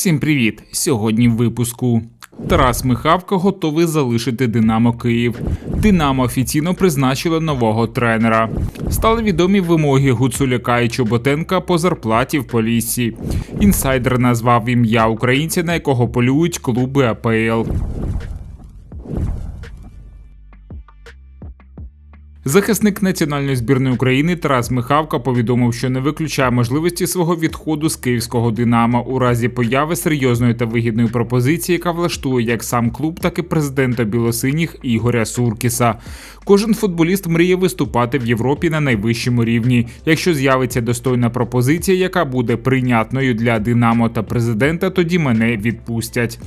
Всім привіт! Сьогодні в випуску. Тарас Михавко готовий залишити Динамо Київ. Динамо офіційно призначило нового тренера. Стали відомі вимоги Гуцуляка і Чоботенка по зарплаті в полісі. Інсайдер назвав ім'я українця, на якого полюють клуби АПЛ. Захисник національної збірної України Тарас Михавка повідомив, що не виключає можливості свого відходу з київського Динамо у разі появи серйозної та вигідної пропозиції, яка влаштує як сам клуб, так і президента білосиніх Ігоря Суркіса. Кожен футболіст мріє виступати в Європі на найвищому рівні. Якщо з'явиться достойна пропозиція, яка буде прийнятною для Динамо та президента, тоді мене відпустять.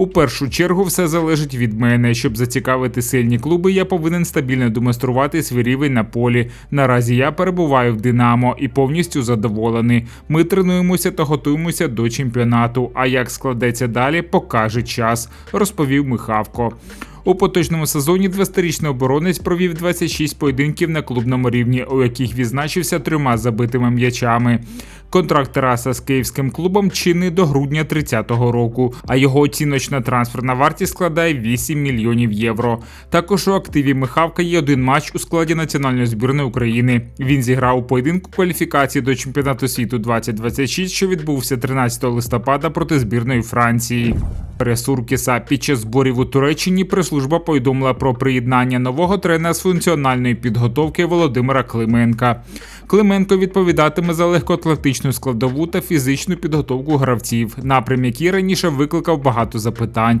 У першу чергу все залежить від мене. Щоб зацікавити сильні клуби, я повинен стабільно демонструвати свій рівень на полі. Наразі я перебуваю в Динамо і повністю задоволений. Ми тренуємося та готуємося до чемпіонату. А як складеться далі, покаже час, розповів Михавко. У поточному сезоні 20-річний оборонець провів 26 поєдинків на клубному рівні, у яких відзначився трьома забитими м'ячами. Контракт Тараса з київським клубом чинний до грудня 30-го року, а його оціночна трансферна вартість складає 8 мільйонів євро. Також у активі Михавка є один матч у складі національної збірної України. Він зіграв у поєдинку кваліфікації до чемпіонату світу 2026, що відбувся 13 листопада проти збірної Франції. Ресуркіса під час зборів у Туреччині прес-служба повідомила про приєднання нового тренера з функціональної підготовки Володимира Клименка. Клименко відповідатиме за легкоатлетичну складову та фізичну підготовку гравців, напрям який раніше викликав багато запитань.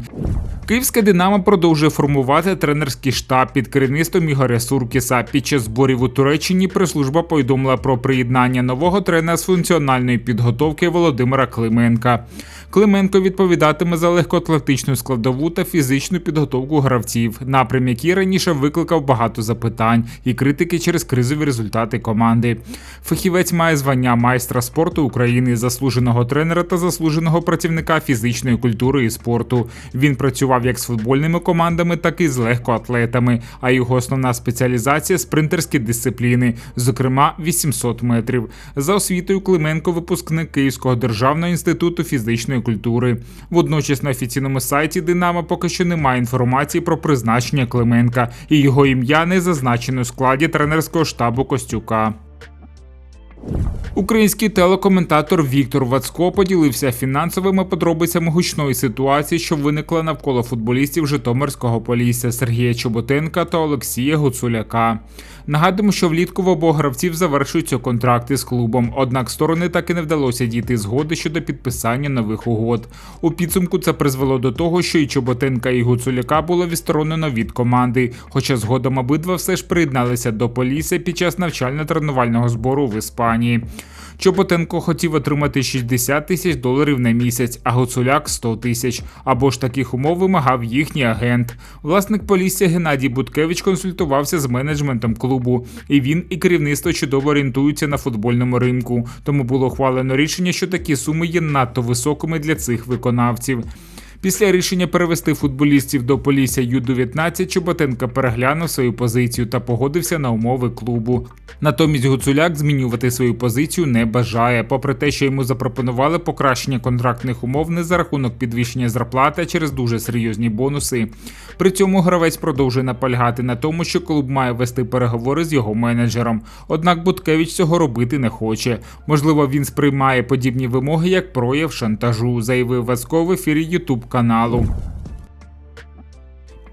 Київська Динамо продовжує формувати тренерський штаб під керівництвом Ігоря Суркіса. Під час зборів у Туреччині прес-служба повідомила про приєднання нового тренера з функціональної підготовки Володимира Клименка. Клименко відповідатиме за легкоатлетичну складову та фізичну підготовку гравців, напрям який раніше викликав багато запитань і критики через кризові результати команди. Фахівець має звання майстра спорту України, заслуженого тренера та заслуженого працівника фізичної культури і спорту. Він працював як з футбольними командами, так і з легкоатлетами. А його основна спеціалізація спринтерські дисципліни, зокрема 800 метрів. За освітою Клименко, випускник Київського державного інституту фізичної культури. Водночас на офіційному сайті Динамо поки що немає інформації про призначення Клименка, і його ім'я не зазначено у складі тренерського штабу Костюка. Український телекоментатор Віктор Вацко поділився фінансовими подробицями гучної ситуації, що виникла навколо футболістів Житомирського полісся Сергія Чоботенка та Олексія Гуцуляка. Нагадуємо, що влітку в обох гравців завершуються контракти з клубом, однак сторони так і не вдалося дійти згоди щодо підписання нових угод. У підсумку це призвело до того, що і Чоботенка і Гуцуляка було відсторонено від команди, хоча згодом обидва все ж приєдналися до Полісся під час навчально-тренувального збору в Іспанії. Чоботенко хотів отримати 60 тисяч доларів на місяць, а Гуцуляк 100 тисяч. Або ж таких умов вимагав їхній агент. Власник Полісся Геннадій Буткевич консультувався з менеджментом клубу, і він і керівництво чудово орієнтуються на футбольному ринку. Тому було ухвалено рішення, що такі суми є надто високими для цих виконавців. Після рішення перевести футболістів до Полісся Ю-19 Чоботенка переглянув свою позицію та погодився на умови клубу. Натомість Гуцуляк змінювати свою позицію не бажає, попри те, що йому запропонували покращення контрактних умов не за рахунок підвищення зарплати а через дуже серйозні бонуси. При цьому гравець продовжує наполягати на тому, що клуб має вести переговори з його менеджером. Однак Буткевич цього робити не хоче. Можливо, він сприймає подібні вимоги як прояв шантажу, заявив Вацько в ефірі YouTube каналу.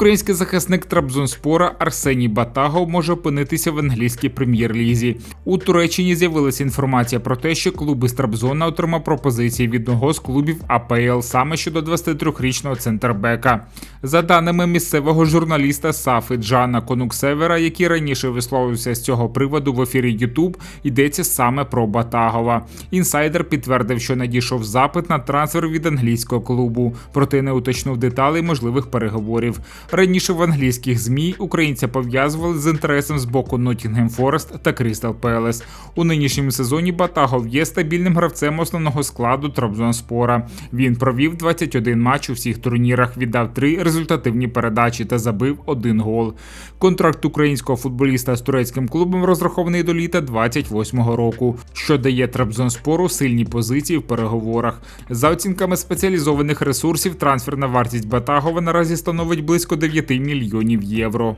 Український захисник Трабзонспора Арсеній Батагов може опинитися в англійській прем'єр-лізі. У Туреччині з'явилася інформація про те, що клуб із Трабзона отримав пропозиції від одного з клубів АПЛ саме щодо 23-річного центрбека. За даними місцевого журналіста Сафи Джана Конуксевера, який раніше висловився з цього приводу в ефірі YouTube, йдеться саме про Батагова. Інсайдер підтвердив, що надійшов запит на трансфер від англійського клубу, проте не уточнив деталей можливих переговорів. Раніше в англійських змі українця пов'язували з інтересом з боку Nottingham Forest та Crystal Palace. У нинішньому сезоні Батагов є стабільним гравцем основного складу Трабзонспора. Він провів 21 матч у всіх турнірах, віддав три результативні передачі та забив один гол. Контракт українського футболіста з турецьким клубом розрахований до літа 28-го року, що дає Трабзонспору сильні позиції в переговорах. За оцінками спеціалізованих ресурсів, трансферна вартість Батагова наразі становить близько 9 мільйонів євро.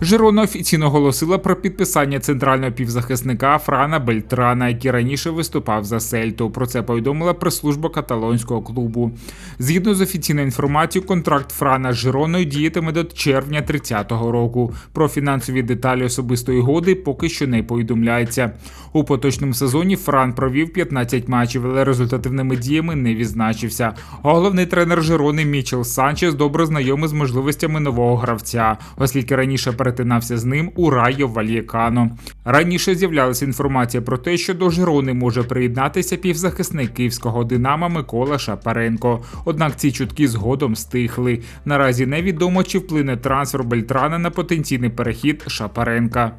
Жирона офіційно оголосила про підписання центрального півзахисника Франа Бельтрана, який раніше виступав за Сельту. Про це повідомила прес-служба каталонського клубу. Згідно з офіційною інформацією, контракт Франа з Жироною діятиме до червня 30-го року. Про фінансові деталі особистої угоди поки що не повідомляється. У поточному сезоні Фран провів 15 матчів, але результативними діями не відзначився. Головний тренер Жирони Мічел Санчес добре знайомий з можливостями нового гравця, оскільки раніше перетинався з ним у Райо Вальєкано. Раніше з'являлася інформація про те, що до Жирони може приєднатися півзахисник київського динама Микола Шапаренко. Однак ці чутки згодом стихли. Наразі невідомо, чи вплине трансфер Бельтрана на потенційний перехід Шапаренка.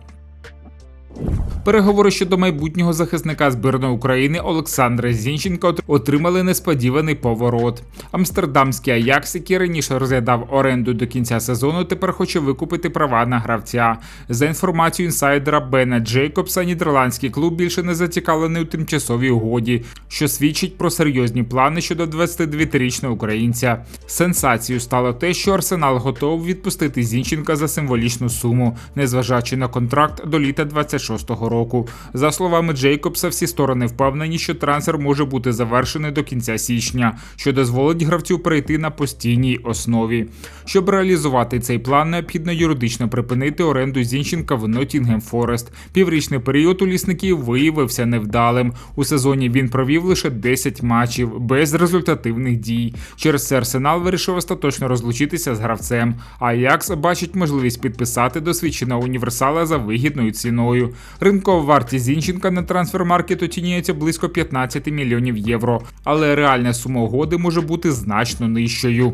Переговори щодо майбутнього захисника збірної України Олександра Зінченка отримали несподіваний поворот. Амстердамський Аякс, який раніше розглядав оренду до кінця сезону, тепер хоче викупити права на гравця. За інформацією інсайдера Бена Джейкобса, нідерландський клуб більше не зацікавлений у тимчасовій угоді, що свідчить про серйозні плани щодо 29-річного українця. Сенсацією стало те, що Арсенал готов відпустити Зінченка за символічну суму, незважаючи на контракт до літа 26-го року. За словами Джейкобса, всі сторони впевнені, що трансфер може бути завершений до кінця січня, що дозволить гравцю перейти на постійній основі. Щоб реалізувати цей план, необхідно юридично припинити оренду Зінченка в Nottingham Forest. Піврічний період у лісників виявився невдалим. У сезоні він провів лише 10 матчів без результативних дій. Через це Арсенал вирішив остаточно розлучитися з гравцем. А Аякс бачить можливість підписати досвідченого універсала за вигідною ціною. Ринкова вартість Зінченка на трансфермаркет оцінюється близько 15 мільйонів євро, але реальна сума угоди може бути значно нижчою.